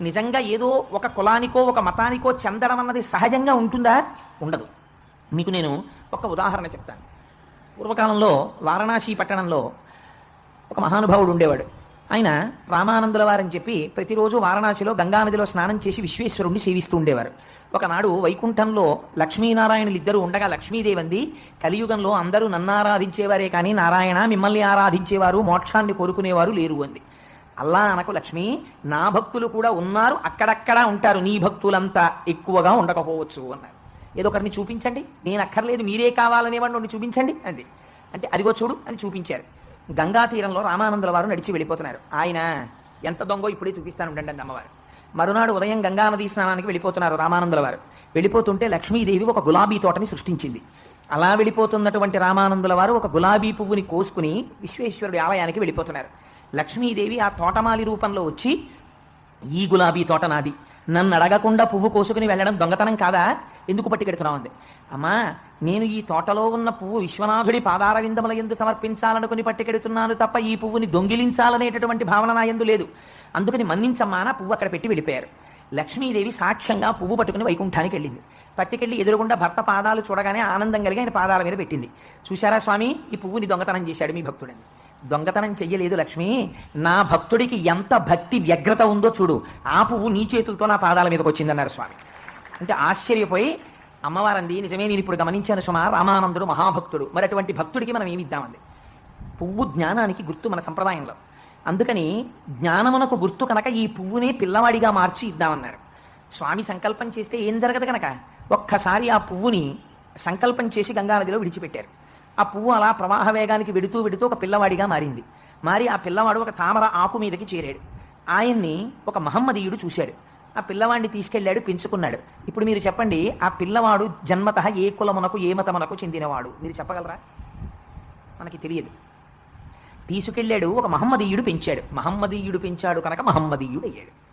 నిజంగా ఏదో ఒక కులానికో ఒక మతానికో చెందడం అన్నది సహజంగా ఉంటుందా? ఉండదు. మీకు నేను ఒక ఉదాహరణ చెప్తాను. పూర్వకాలంలో వారణాసి పట్టణంలో ఒక మహానుభావుడు ఉండేవాడు. ఆయన రామానందుల వారని చెప్పి ప్రతిరోజు వారణాసిలో గంగానదిలో స్నానం చేసి విశ్వేశ్వరుణ్ణి సేవిస్తూ ఉండేవారు. ఒకనాడు వైకుంఠంలో లక్ష్మీనారాయణులు ఇద్దరు ఉండగా లక్ష్మీదేవంది కలియుగంలో అందరూ నన్ను ఆరాధించేవారే కానీ నారాయణ మిమ్మల్ని ఆరాధించేవారు మోక్షాన్ని కోరుకునేవారు లేరు అంది. అల్లా అనకు లక్ష్మి నా భక్తులు కూడా ఉన్నారు అక్కడక్కడా ఉంటారు నీ భక్తులంతా ఎక్కువగా ఉండకపోవచ్చు అన్నారు. ఏదో ఒకరిని చూపించండి నేను అక్కర్లేదు మీరే కావాలనేవాడిని ఒకరిని చూపించండి అంది. అంటే అదిగో చూడు అని చూపించారు. గంగా తీరంలో రామానందుల వారు నడిచి వెళ్ళిపోతున్నారు. ఆయన ఎంత దొంగో ఇప్పుడే చూపిస్తాను ఉండండి అండి అమ్మవారు. మరునాడు ఉదయం గంగా నదీ స్నానానికి వెళ్ళిపోతున్నారు రామానందుల వారు. వెళ్ళిపోతుంటే లక్ష్మీదేవి ఒక గులాబీ తోటని సృష్టించింది. అలా వెళ్ళిపోతున్నటువంటి రామానందుల వారు ఒక గులాబీ పువ్వుని కోసుకుని విశ్వేశ్వరుడి ఆలయానికి వెళ్ళిపోతున్నారు. లక్ష్మీదేవి ఆ తోటమాలి రూపంలో వచ్చి ఈ గులాబీ తోట నాది. నన్ను అడగకుండా పువ్వు కోసుకుని వెళ్ళడం దొంగతనం కాదా? ఎందుకు పట్టుకెడుతున్నావు అంది. అమ్మా నేను ఈ తోటలో ఉన్న పువ్వు విశ్వనాథుడి పాదార విందముల ఎందు సమర్పించాలనుకుని పట్టుకెడుతున్నాను తప్ప ఈ పువ్వుని దొంగిలించాలనేటటువంటి భావన నా ఎందు లేదు. అందుకని మన్నించమ్మా నా పువ్వు అక్కడ పెట్టి వెళ్ళిపోయారు. లక్ష్మీదేవి సాక్ష్యంగా పువ్వు పట్టుకుని వైకుంఠానికి వెళ్ళింది. పట్టుకెళ్ళి ఎదురుగుండా భర్త పాదాలు చూడగానే ఆనందం కలిగి ఆయన పాదాల మీద పెట్టింది. చూశారా స్వామి? ఈ పువ్వుని దొంగతనం చేశాడు మీ భక్తుడని. దొంగతనం చెయ్యలేదు లక్ష్మి. నా భక్తుడికి ఎంత భక్తి వ్యగ్రత ఉందో చూడు. ఆ పువ్వు నీ చేతులతో నా పాదాల మీదకి వచ్చిందన్నారు స్వామి. అంటే ఆశ్చర్యపోయి అమ్మవారంది నిజమే నేను ఇప్పుడు గమనించాను సుమా రామానందుడు మహాభక్తుడు. మరి అటువంటి భక్తుడికి మనం ఏమి ఇద్దామంది పువ్వు జ్ఞానానికి గుర్తు మన సంప్రదాయంలో. అందుకని జ్ఞానమునకు గుర్తు కనుక ఈ పువ్వునే పిల్లవాడిగా మార్చి ఇద్దామన్నారు. స్వామి సంకల్పం చేస్తే ఏం జరగదు కనుక ఒక్కసారి ఆ పువ్వుని సంకల్పం చేసి గంగానదిలో విడిచిపెట్టారు. ఆ పువ్వు అలా ప్రవాహ వేగానికి వెడుతూ వెడుతూ ఒక పిల్లవాడిగా మారింది. మారి ఆ పిల్లవాడు ఒక తామర ఆకు మీదకి చేరాడు. ఆయన్ని ఒక మహమ్మదీయుడు చూశాడు. ఆ పిల్లవాడిని తీసుకెళ్ళాడు పెంచుకున్నాడు. ఇప్పుడు మీరు చెప్పండి ఆ పిల్లవాడు జన్మత ఏ కులమునకు ఏ మతమునకు చెందినవాడు? మీరు చెప్పగలరా? మనకి తెలియదు. తీసుకెళ్ళాడు ఒక మహమ్మదీయుడు పెంచాడు. మహమ్మదీయుడు పెంచాడు కనుక మహమ్మదీయుడు అయ్యాడు.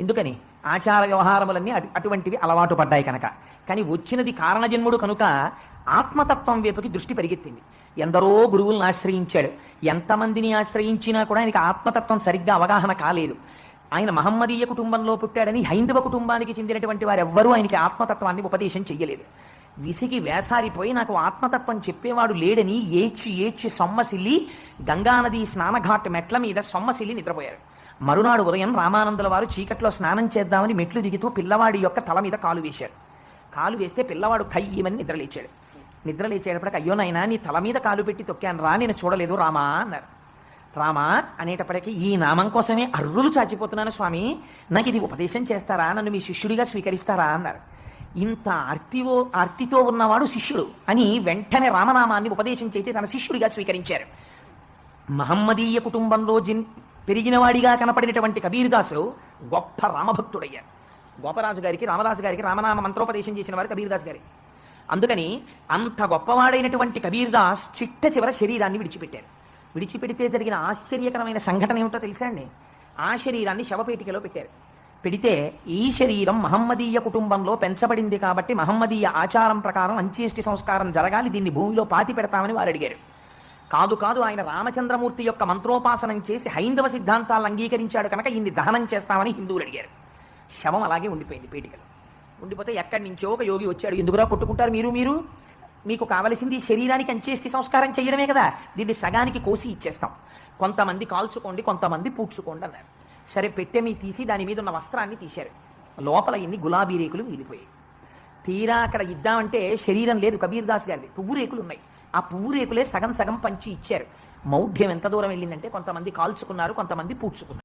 ఎందుకని? ఆచార వ్యవహారములన్నీ అటు- అటువంటివి అలవాటు పడ్డాయి కనుక. కానీ వచ్చినది కారణజన్ముడు కనుక ఆత్మతత్వం వైపుకి దృష్టి పరిగెత్తింది. ఎందరో గురువులను ఆశ్రయించాడు. ఎంతమందిని ఆశ్రయించినా కూడా ఆయనకి ఆత్మతత్వం సరిగ్గా అవగాహన కాలేదు. ఆయన మహమ్మదీయ కుటుంబంలో పుట్టాడని హైందవ కుటుంబానికి చెందినటువంటి వారెవ్వరూ ఆయనకి ఆత్మతత్వాన్ని ఉపదేశం చెయ్యలేదు. విసిగి వేసారిపోయి నాకు ఆత్మతత్వం చెప్పేవాడు లేడని ఏడ్చి ఏడ్చి సొమ్మసిల్లి గంగానది స్నానఘాట్ మెట్ల మీద సొమ్మసిల్లి నిద్రపోయారు. మరునాడు ఉదయం రామానందుల వారు చీకట్లో స్నానం చేద్దామని మెట్లు దిగుతూ పిల్లవాడి యొక్క తల మీద కాలు వేశారు కాలు వేస్తే పిల్లవాడు కయ్యమని నిద్రలేచాడు. నిద్రలేచేటప్పటికి అయ్యో నాయనా నీ తల మీద కాలు పెట్టి తొక్కాను రా నేను చూడలేదు రామా అన్నారు. రామా అనేటప్పటికీ ఈ నామం కోసమే అర్రులు చాచిపోతున్నాను స్వామి. నాకు ఇది ఉపదేశం చేస్తారా? నన్ను మీ శిష్యుడిగా స్వీకరిస్తారా? అన్నారు. ఇంత ఆర్తివో ఆర్తితో ఉన్నవాడు శిష్యుడు అని వెంటనే రామనామాన్ని ఉపదేశం చేసి తన శిష్యుడిగా స్వీకరించారు. మహమ్మదీయ కుటుంబంలో జిన్ పెరిగినవాడిగా కనపడినటువంటి కబీర్దాసు గొప్ప రామభక్తుడయ్యారు. గోపరాజు గారికి రామదాసు గారికి రామనామ మంత్రోపదేశం చేసిన వారు కబీర్దాస్ గారి. అందుకని అంత గొప్పవాడైనటువంటి కబీర్దాస్ చిట్ట చివర శరీరాన్ని విడిచిపెట్టారు. విడిచిపెడితే జరిగిన ఆశ్చర్యకరమైన సంఘటన ఏమిటో తెలుసా అండి? ఆ శరీరాన్ని శవపేటికలో పెట్టారు. పెడితే ఈ శరీరం మహమ్మదీయ కుటుంబంలో పెంచబడింది కాబట్టి మహమ్మదీయ ఆచారం ప్రకారం అంత్యేష్టి సంస్కారం జరగాలి దీన్ని భూమిలో పాతి పెడతామని వారు అడిగారు. కాదు కాదు ఆయన రామచంద్రమూర్తి యొక్క మంత్రోపాసనం చేసి హైందవ సిద్ధాంతాలను అంగీకరించాడు కనుక ఇన్ని దహనం చేస్తామని హిందువులు అడిగారు. శవం అలాగే ఉండిపోయింది పీటికలో ఉండిపోతే ఎక్కడి నుంచో ఒక యోగి వచ్చాడు. ఎందుకురా కొట్టుకుంటారు మీరు మీరు? మీకు కావలసింది శరీరానికి అంచేష్టి సంస్కారం చేయడమే కదా. దీన్ని సగానికి కోసి ఇచ్చేస్తాం. కొంతమంది కాల్చుకోండి కొంతమంది పూడ్చుకోండి అన్నారు. సరే పెట్టె మీ తీసి దాని మీద ఉన్న వస్త్రాన్ని తీశారు. లోపల ఇన్ని గులాబీ రేకులు మిగిలిపోయాయి. తీరా అక్కడ ఇద్దామంటే శరీరం లేదు కబీర్ దాస్ గారిది. పువ్వు రేకులు ఉన్నాయి. ఆ పువ్వు రేకులే సగం సగం పంచి ఇచ్చారు. మౌఢ్యం ఎంత దూరం వెళ్ళిందంటే కొంతమంది కాల్చుకున్నారు కొంతమంది పూడ్చుకున్నారు.